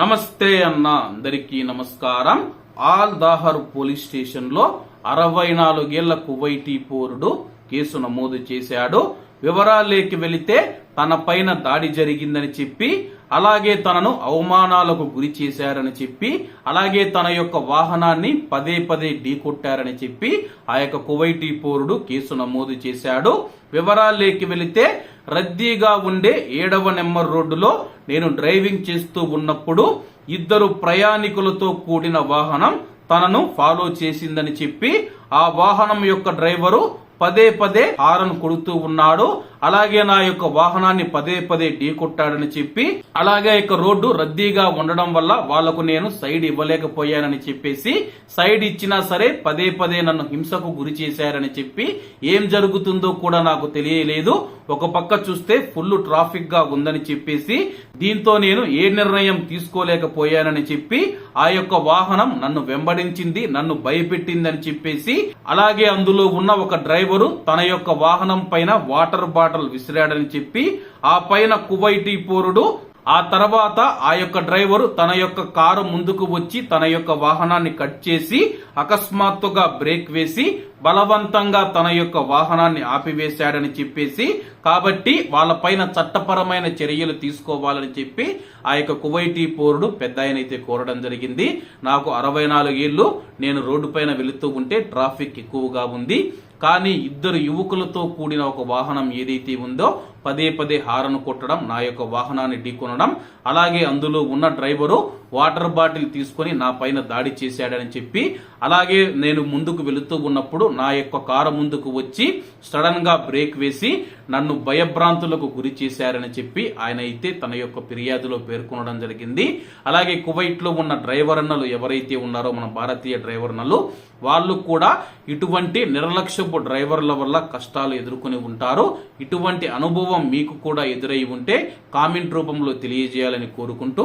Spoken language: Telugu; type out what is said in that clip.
నమస్తే అన్న అందరికీ నమస్కారం. ఆల్ దాహర్ పోలీస్ స్టేషన్లో అరవై నాలుగేళ్ళ కువైటీ పోరుడు కేసు నమోదు చేశాడు. వివరాలేకి వెళితే తన పైన దాడి జరిగిందని చెప్పి అలాగే తనను అవమానాలకు గురి చేశారని చెప్పి అలాగే తన యొక్క వాహనాన్ని పదే పదే ఢీకొట్టారని చెప్పి ఆ యొక్క కువైటీ పౌరుడు కేసు నమోదు చేశాడు. వివరాల్లోకి వెళితే రద్దీగా ఉండే ఏడవ నెంబర్ రోడ్డులో నేను డ్రైవింగ్ చేస్తూ ఉన్నప్పుడు ఇద్దరు ప్రయాణికులతో కూడిన వాహనం తనను ఫాలో చేసిందని చెప్పి ఆ వాహనం యొక్క డ్రైవరు పదే పదే హారన్ కొడుతూ ఉన్నాడు. అలాగే నా యొక్క వాహనాన్ని పదే పదే ఢీకొట్టాడని చెప్పి అలాగే యొక్క రోడ్డు రద్దీగా ఉండడం వల్ల వాళ్ళకు నేను సైడ్ ఇవ్వలేకపోయానని చెప్పేసి సైడ్ ఇచ్చినా సరే పదే పదే నన్ను హింసకు గురి చేశారని చెప్పి ఏం జరుగుతుందో కూడా నాకు తెలియలేదు. ఒక పక్క చూస్తే ఫుల్ ట్రాఫిక్గా ఉందని చెప్పేసి దీంతో నేను ఏ నిర్ణయం తీసుకోలేకపోయానని చెప్పి ఆ యొక్క వాహనం నన్ను వెంబడించింది నన్ను భయపెట్టిందని చెప్పేసి అలాగే అందులో ఉన్న ఒక డ్రైవర్ తన యొక్క వాహనం పైన వాటర్ బాటిల్ విసిరాడని చెప్పి ఆ పైన కువైటీ పౌరుడు ఆ తర్వాత ఆ యొక్క డ్రైవరు తన యొక్క కారు ముందుకు వచ్చి తన యొక్క వాహనాన్ని కట్ చేసి అకస్మాత్తుగా బ్రేక్ వేసి బలవంతంగా తన యొక్క వాహనాన్ని ఆపివేశాడని చెప్పేసి కాబట్టి వాళ్ళపైన చట్టపరమైన చర్యలు తీసుకోవాలని చెప్పి ఆ యొక్క కువైటీ పౌరుడు పెద్ద ఆయనైతే కోరడం జరిగింది. నాకు అరవై నాలుగేళ్ళు నేను రోడ్డు పైన వెళుతూ ఉంటే ట్రాఫిక్ ఎక్కువగా ఉంది. కానీ ఇద్దరు యువకులతో కూడిన ఒక వాహనం ఏదైతే ఉందో పదే పదే హారను కొట్టడం నా యొక్క వాహనాన్ని ఢీకొనడం అలాగే అందులో ఉన్న డ్రైవరు వాటర్ బాటిల్ తీసుకొని నా పైన దాడి చేశాడని చెప్పి అలాగే నేను ముందుకు వెళుతూ ఉన్నప్పుడు నా యొక్క కారు ముందుకు వచ్చి సడన్గా బ్రేక్ వేసి నన్ను భయభ్రాంతులకు గురి చేశారని చెప్పి ఆయన అయితే తన యొక్క ఫిర్యాదులో పేర్కొనడం జరిగింది. అలాగే కువైట్లో ఉన్న డ్రైవర్ అన్నలు ఎవరైతే ఉన్నారో మన భారతీయ డ్రైవర్ అన్నలు వాళ్ళు కూడా ఇటువంటి నిర్లక్ష్యపు డ్రైవర్ల వల్ల కష్టాలు ఎదుర్కొని ఉంటారు. ఇటువంటి అనుభవం మీకు కూడా ఎదురై ఉంటే కామెంట్ రూపంలో తెలియజేయాలని కోరుకుంటూ